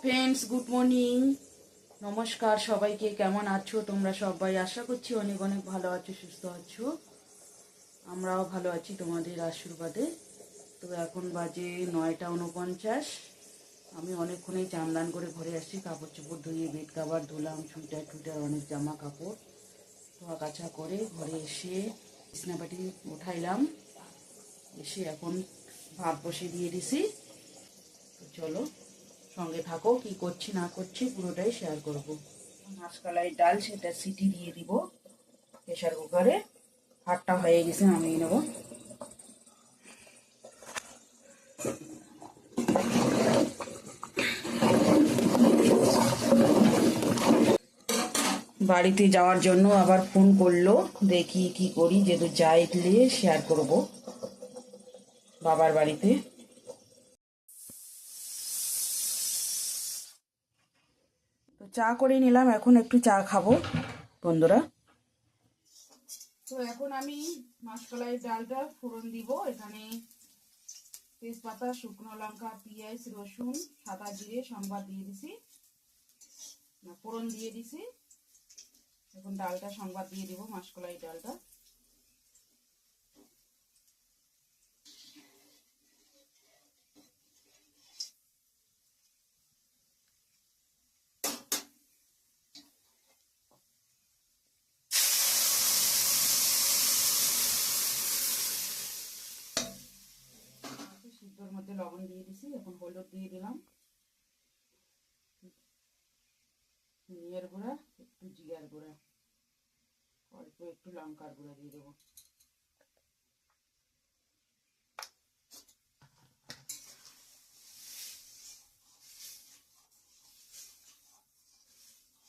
Friends good morning নমস্কার সবাইকে। কেমন আছো? তোমরা সবাই আশা করছি অনেক অনেক ভালো আছো, সুস্থ আছো। আমরাও ভালো আছি তোমাদের আশীর্বাদে। তো এখন বাজে নয়টা উনপঞ্চাশ। আমি অনেকক্ষণই চান করে ঘরে আসছি কাপড় চোপড় ধুয়ে, বেড কাভার ধুলাম সুইটার টুইটার অনেক জামা কাপড় ধোয়া কাছা করে ঘরে এসে বিছনাপাটি উঠাইলাম। এসে এখন ভাত বসে দিয়ে দিছি। তো চলো সঙ্গে থাকো, কি করছি, না করছি, পুরোটাই শেয়ার করব। মাসকালাই ডাল, সেটা সিটি দিয়ে দিব প্রেশার কুকারে ভাতটা হয়ে গেছে, নামিয়ে নেব। বাড়িতে যাওয়ার জন্য আবার ফোন করল, দেখি কি করি, যেহেতু যাইলে শেয়ার করব। বাবার বাড়িতে। চা করে নিলাম, এখন একটু চা খাব, বন্ধুরা। তো এখন আমি মাসকলাই ডালটা ফোড়ন দিব, এখানে তেজপাতা, শুকনো লঙ্কা, পিঁয়াজ, রসুন, সাদা জিরে, সম্বাদ দিয়ে দিছি। ফোড়ন দিয়ে দিছি। এখন ডালটা সংবাদ দিয়ে দিব, মাসকলাই ডালটা। দিয়ে দিছি এখন হলুদ দিয়ে দিলাম ধনিয়ার গুঁড়া একটু জিরার গুঁড়া অল্প একটু লঙ্কার গুঁড়া দিয়ে দেবো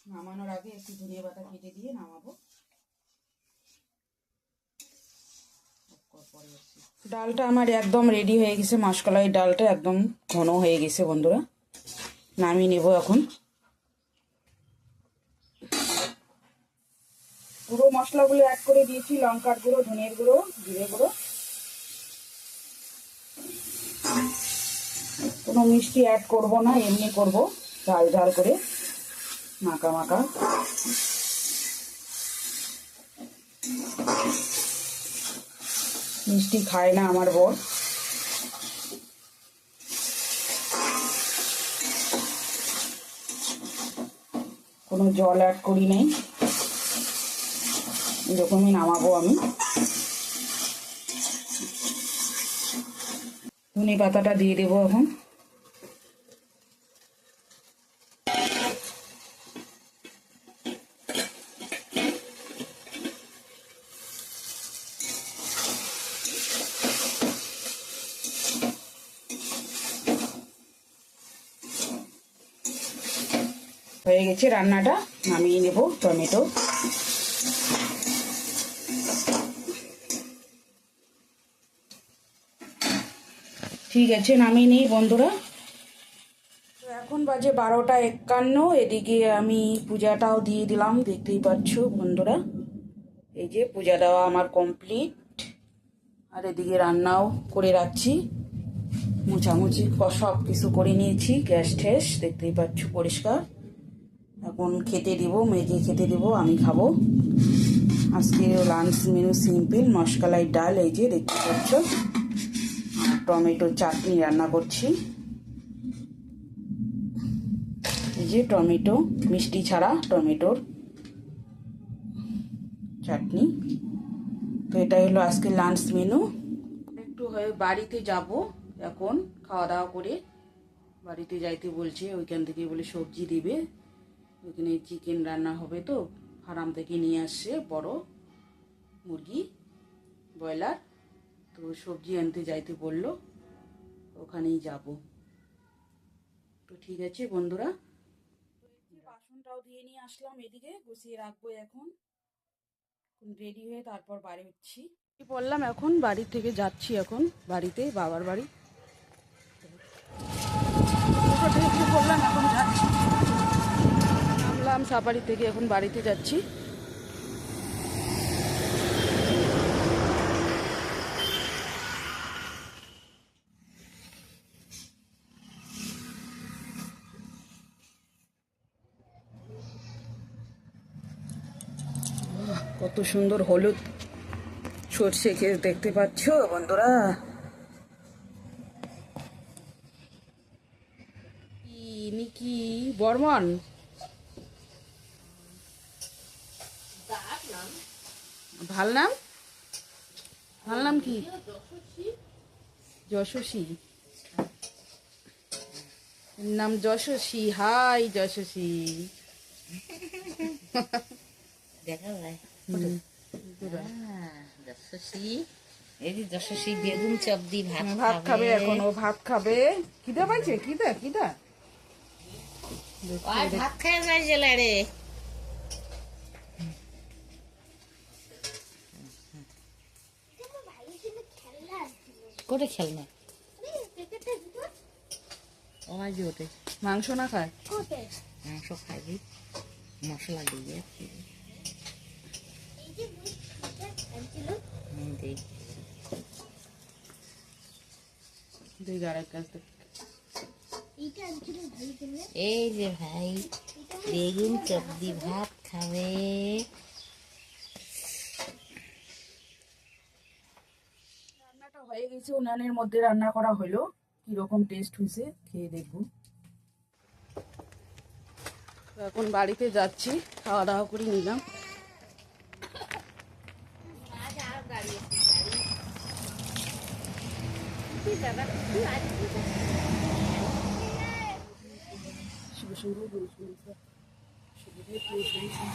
নামানোর আগে একটু ধনিয়া পাতা কেটে দিয়ে নামাবো পরে আসছি ডালটা আমার একদম রেডি হয়ে গেছে। মাসকলাই ডালটা একদম ঘন হয়ে গেছে বন্ধুরা। নামিয়ে নেব এখন। পুরো মশলাগুলো অ্যাড করে দিয়েছি। লঙ্কার গুঁড়ো, ধনের গুঁড়ো, জিরে গুঁড়ো। কোনো মিষ্টি অ্যাড করব না, এমনি করব। ঝাল ঝাল করে। মাখা মাখা। মিষ্টি খায় না আমার বর। কোনো জল অ্যাড করি নেই। এরকমই নামাবো আমি। ধনে পাতাটা দিয়ে দেবো এখন। হয়ে গেছে রান্নাটা, নামিয়ে নেব টমেটো। ঠিক আছে, নামিয়ে নিই বন্ধুরা। এখন বাজে বারোটা একান্ন, এদিকে আমি পূজাটাও দিয়ে দিলাম, দেখতেই পাচ্ছ বন্ধুরা। এই যে পূজা দেওয়া আমার কমপ্লিট আর এদিকে রান্নাও করে রাখছি। মোছামুছি সব কিছু করে নিয়েছি, গ্যাস ঠ্যাস দেখতেই পাচ্ছ পরিষ্কার। এখন খেতে দিব মেয়েকে খেতে দিব, আমি খাব। আজকে লাঞ্চ মেনু সিম্পল মশকালাই ডাল এই যে দেখতে পাচ্ছ। টমেটো চাটনি রান্না করছি। এই যে টমেটো, মিষ্টি ছাড়া টমেটোর চাটনি। তো এটাই হলো আজকে লাঞ্চ মেনু একটু হয়ে বাড়িতে যাব এখন, খাওয়া দাওয়া করে। বাড়িতে যাইতে বলছে, ওইখান থেকে বলে সবজি দিবে। ওইখানে চিকেন রান্না হবে তো। ফার্ম থেকে নিয়ে আসছে বড় মুরগি ব্রয়লার। তো সবজি আনতে যাইতে বলল ওখানেই যাব। তো ঠিক আছে বন্ধুরা। বাসনটাও দিয়ে নিয়ে আসলাম এদিকে গুছিয়ে রাখব এখন। রেডি হয়ে তারপর বাড়ি উঠছি। বললাম এখন? বাড়ি থেকে যাচ্ছি এখন বাড়িতে বাবার বাড়ি। বললাম এখন সাপারি থেকে এখন বাড়িতে যাচ্ছি। কত সুন্দর হলুদ সর্ষে খেয়ে দেখতে পাচ্ছ বন্ধুরা। বর্মন? ভালো নাম? ভালো নাম কি? যশস্বী। নাম যশস্বী। হাই যশস্বী। দেখা যায়। যশস্বী। এই যে যশস্বী বেগুন চপ দি ভাত ভাত খাবে এখন ও ভাত খাবে। কিদা পাইছে? কিদা আর ভাত খেয়ে যায় জেলা রে। করে খেলনা ওই যে ওতে মাংস না খায়? মাংস খাবি মশলা দিয়ে এই যে ভাই বেগুন চপ দি ভাত খাবে। হয়ে গেছে, উনানের মধ্যে রান্না করা হলো। কীরকম টেস্ট হয়েছে, খেয়ে দেখব। এখন বাড়িতে যাচ্ছি, খাওয়া দাওয়া করে নিলাম। Shubho Shubho Shubho Shubho Shubho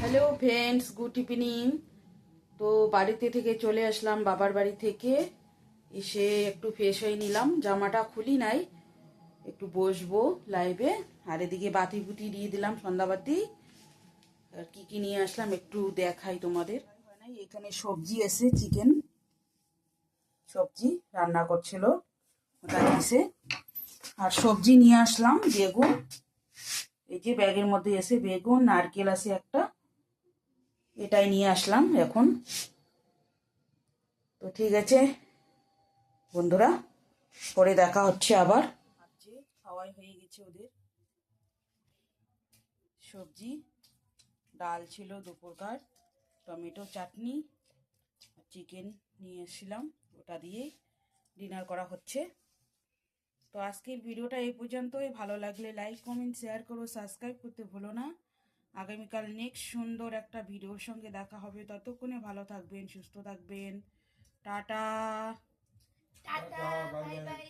hello friends good evening. তো বাড়িতে থেকে চলে আসলাম, বাবার বাড়ি থেকে। এসে একটু ফ্রেশ হয়ে নিলাম, জামাটা খুলি নাই, একটু বসবো লাইভে আর এদিকে বাতি বুতি দিয়ে দিলাম সন্ধ্যাবাতি আর কি কি নিয়ে আসলাম একটু দেখাই তোমাদের। এখানে সবজি আছে চিকেন সবজি রান্না করছিল, ওটা দিয়েছে আর সবজি নিয়ে আসলাম, বেগুন। এই যে ব্যাগের মধ্যে এসে বেগুন, নারকেল আছে একটা। এটাই নিয়ে আসলাম এখন। তো ঠিক আছে, বন্ধুরা, পরে দেখা হচ্ছে আবার। খাওয়াই হয়ে গেছে ওদের। সবজি, ডাল ছিল দুপুরকার, টমেটো চাটনি চিকেন নিয়ে এসেছিলাম ওটা দিয়েই ডিনার করা হচ্ছে। তো আজকের ভিডিওটা এই পর্যন্তই। ভালো লাগলে লাইক, কমেন্ট, শেয়ার করো, সাবস্ক্রাইব করতে ভুলো না। আগামীকাল নেক্সট সুন্দর একটা ভিডিওর সঙ্গে দেখা হবে। ততক্ষণে ভালো থাকবেন সুস্থ থাকবেন। টাটা। Tata bye bye